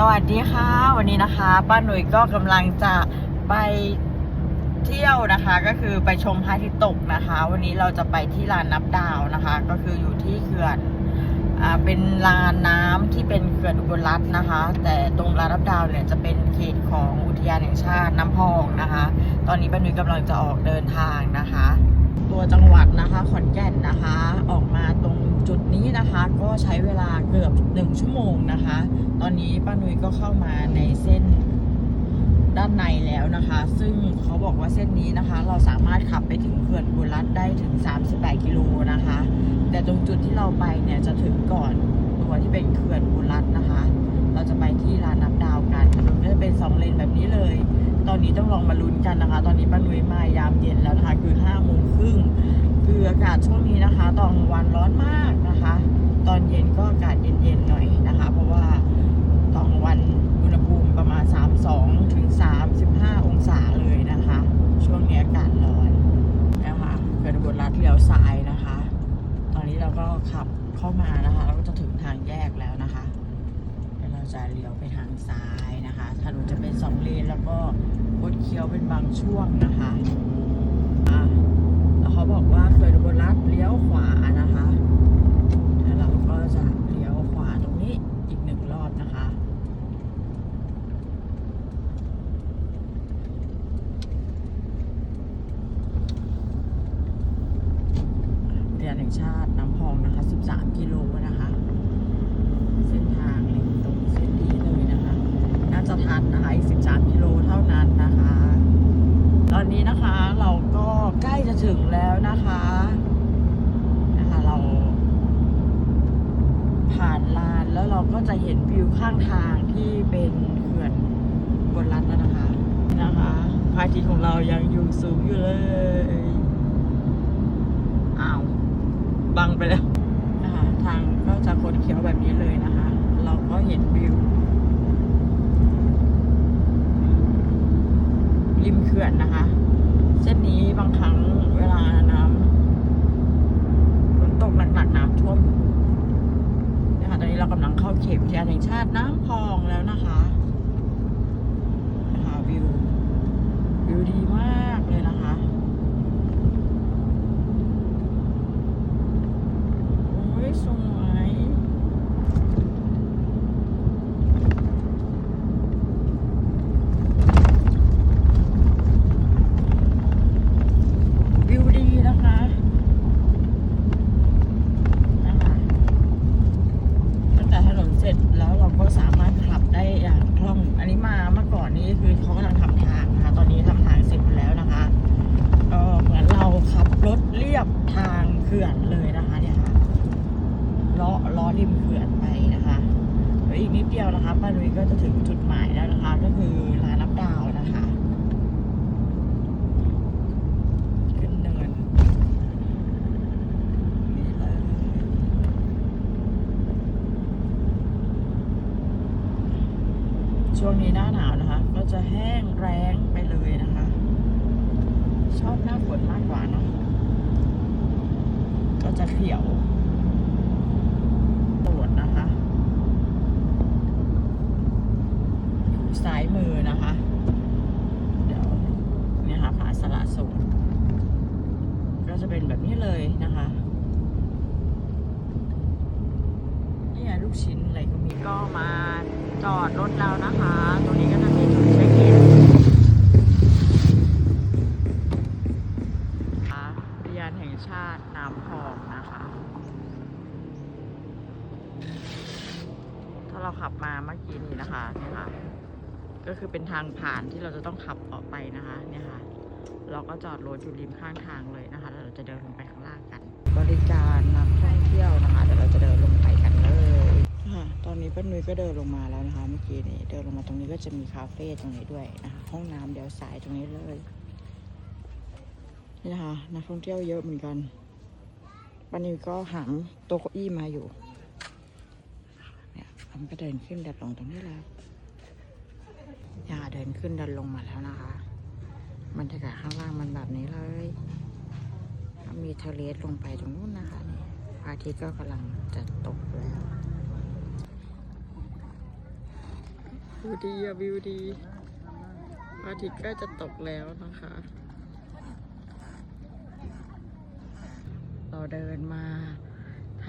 สวัสดีค่ะ วันนี้นะคะป้าหนุ่ยก็กำลังจะไปเที่ยวนะคะ ก็คือไปชมพระอาทิตย์ตกนะคะ วันนี้เราจะไปที่ลานนับดาวนะคะ ก็คืออยู่ที่เขื่อนอ่าเป็นลานน้ำที่เป็นเขื่อนอุบลรัตน์นะคะ แต่ตรงลานนับดาวเนี่ยจะเป็นเขตของอุทยานแห่งชาติน้ำพองนะคะ ตอนนี้ป้าหนุ่ยกำลังจะออกเดินทางนะคะ ตัวจังหวัดนะคะขอนแก่นนะคะ ออกมาตรงจุดนี้นะคะ ก็ใช้เวลาเกือบหนึ่งชั่วโมงนะคะ อนนี้ป้านุ้ยก็เข้ามาในเส้นด้านในแล้วนะคะ ซึ่งเขาบอกว่าเส้นนี้นะคะ เราสามารถขับไปถึงเขื่อนกุรัตได้ถึง 38 กิโลนะคะ แต่ตรงจุดที่เราไปเนี่ยจะถึงก่อนตัวที่เป็นเขื่อนกุรัตนะคะ เราจะไปที่ลานนับดาวกันถนนก็จะเป็นสองเลนแบบนี้เลย ตอนนี้ต้องลองมาลุ้นกันนะคะ ตอนนี้ป้านุ้ยมายามเย็นแล้วนะคะ คือ5โมงครึ่งคืออากาศช่วงนี้นะคะ ตอนวันร้อนมากนะคะ ตอนเย็นก็อากาศเย็นๆหน่อยนะคะ เพราะว่า ตองวัน อุณหภูมิประมาณ 32ถึง35 องศาเลยนะคะ ช่วงนี้อากาศร้อนนะคะเกิดบลรัฐเลี้ยวซ้ายนะคะ ตอนนี้เราก็ขับเข้ามานะคะ เราก็จะถึงทางแยกแล้วนะคะเดี๋ยวเราจะเลี้ยวไปทางซ้ายนะคะถนนจะเป็นสองเลนแล้วก็คดเคี้ยวเป็นบางช่วงนะคะะแล้วเขาบอกว่าเคยดูบนรัฐเลี้ยวขวานะคะแล้วเราก็จะเลี้ยวขวาตรงนี้อีกหนึ่งรอบนะคะ เรียนแห่งชาติน้ำพองนะคะ 13 กิโลนะคะ เส้นทางริมตรงเส้นนี้เลยนะคะ น่าจะทันนะคะอีก 13 กิโลเท่านั้นนะคะ ตอนนี้นะคะเราก็ใกล้จะถึงแล้วนะคะนะคะเรา ผ่านลานแล้วเราก็จะเห็นวิว ข้างทางที่เป็นเขื่อนบนรัฐแล้วนะคะนะคะพระอาทิตย์ของเรายังอยู่สูงอยู่เลยอ้าวบังไปแล้วนะคะทางก็จะคดเขียวแบบนี้เลยนะคะ เราก็เห็นวิวริมเขื่อนนะคะ เส้นนี้บางครั้งเวลาน้ำฝนตกหนักๆน้ำท่วม คะตอนนี้เรากำลังเข้าเขตอุทยานแห่งชาติน้ำพองแล้วนะคะวิว วิวดีมากเลยนะคะโอ้ยสวย วิวดีนะคะนะคะตั้งแต่ถนนเสร็จแล้วเราก็สามารถขับได้อย่างคล่อง อันนี้มาเมื่อก่อนนี้คือเขากำลังทำทางนะคะ ตอนนี้ทำทางเสร็จหมดแล้วนะคะก็เหมือนเราขับรถเรี ยบทางเขื่อนเลยนะคะ เนี่ยค่ะล้อล้อริมเขื่อนไปนะคะเดี๋ยวอีกนิดเดียวนะคะป้านุ้ยก็จะถึงจุดหมายแล้วนะคะ ก็คือร้านนับดาวนะคะขึ้นเนินช่วงนี้หน้าหนาวนะคะ ก็จะแห้งแรงไปเลยนะคะ ชอบหน้าฝนมากกว่าเนาะ จะเขียวปวดนะคะ ซ้ายมือนะคะ เดี๋ยวเนี่ยค่ะผาสละสูงก็จะเป็นแบบนี้เลยนะคะเนี่ยลูกชิ้นอะไรก็มีก็มาจอดรถแล้วนะคะตรงนี้ก็จะมีจุดเช็คอินค่ะอุทยานแห่งชาติน้ำพองนะคะ ถ้า เราขับมาเมื่อกี้นี้นะคะเนี่ยค่ะ ก็คือเป็นทางผ่านที่เราจะต้องขับออกไปนะคะ เนี่ยค่ะ เราก็จอดรถอยู่ริมข้างทางเลยนะคะแล้วเราจะเดินลงไปข้างล่างกัน บริการนักท่องเที่ยวนะคะเดี๋ยวเราจะเดินลงไปกันเลยค่ะตอนนี้ป้านุ้ยก็เดินลงมาแล้วนะคะ เมื่อกี้นี้เดินลงมาตรงนี้ก็จะมีคาเฟ่ตรงนี้ด้วยนะคะห้องน้ำเดี๋ยวสายตรงนี้เลยนี่นะคะนักท่องเที่ยวเยอะเหมือนกันป้านุ้ยก็หามโต๊ะเก้าอี้มาอยู่ มันก็เดินขึ้นเดินลงตรงนี้แล้วอย่าเดินขึ้นเดินลงมาแล้วนะคะบรรยากาศข้างล่างมันแบบนี้เลยมีทะเลลงไปตรงนู้นนะคะนี่พระอาทิตย์ก็กำลังจะตกแล้ววิวดีอะวิวดีพระอาทิตย์กล้จะตกแล้วนะคะ เราเดินมา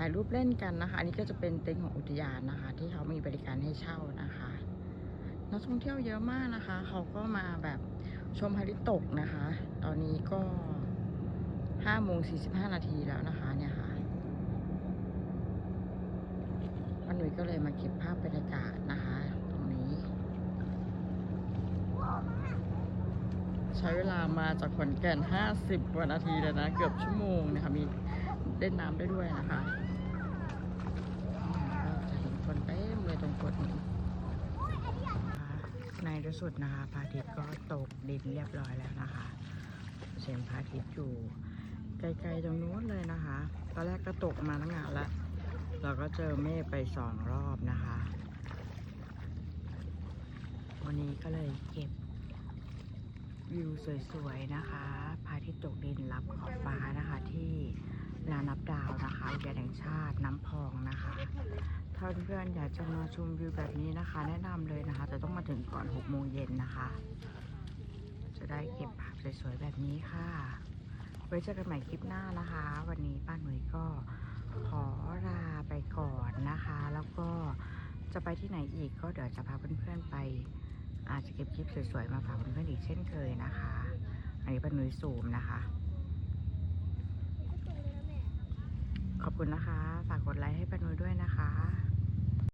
ถ่ายรูปเล่นกันนะคะ อันนี้ก็จะเป็นเต็นท์ของอุทยานนะคะ ที่เขามีบริการให้เช่านะคะนักท่องเที่ยวเยอะมากนะคะ เขาก็มาแบบชมพระอาทิตย์ตกนะคะ ตอนนี้ก็ห้าโมงสี่สิบห้านาทีแล้วนะคะเนี่ยค่ะวันหนุ่ยก็เลยมาเก็บภาพบรรยากาศนะคะ ตรงนี้ ใช้เวลามาจากขอนแก่น50กว่านาทีเลยนะ เกือบชั่วโมงนะคะมี เล่นน้ำได้ด้วยนะคะจะเห็นคนเต็มเลยตรงกดนี้ในที่สุดนะคะพระอาทิตย์ก็ตกดินเรียบร้อยแล้วนะคะเห็นพระอาทิตย์อยู่ไกลๆตรงนู้นเลยนะคะ ตอนแรกก็ตกมาตั้งนานแล้วเราก็เจอเมฆไปสองรอบนะคะ วันนี้ก็เลยเก็บวิวสวยๆนะคะพระอาทิตย์ตกดินรับขอบฟ้านะคะที่ ลานนับดาวนะคะอุทยานแห่งชาติน้ำพองนะคะถ้าเพื่อนๆอยากจะมาชมวิวแบบนี้นะคะ แนะนำเลยนะคะแต่ต้องมาถึงก่อน6โมงเย็นนะคะ จะได้เก็บภาพสวยๆแบบนี้ค่ะ ไว้เจอกันใหม่คลิปหน้านะคะ วันนี้ป้าหนุ่ยก็ขอลาไปก่อนนะคะ แล้วก็จะไปที่ไหนอีกก็เดี๋ยวจะพาเพื่อนๆไป อาจจะเก็บคลิปสวยๆมาฝากเพื่อนๆอีกเช่นเคยนะคะ อันนี้เป็นนุ้ยซูมนะคะ ขอบคุณนะคะ ฝากกดไลค์ให้ปานุด้วยนะคะ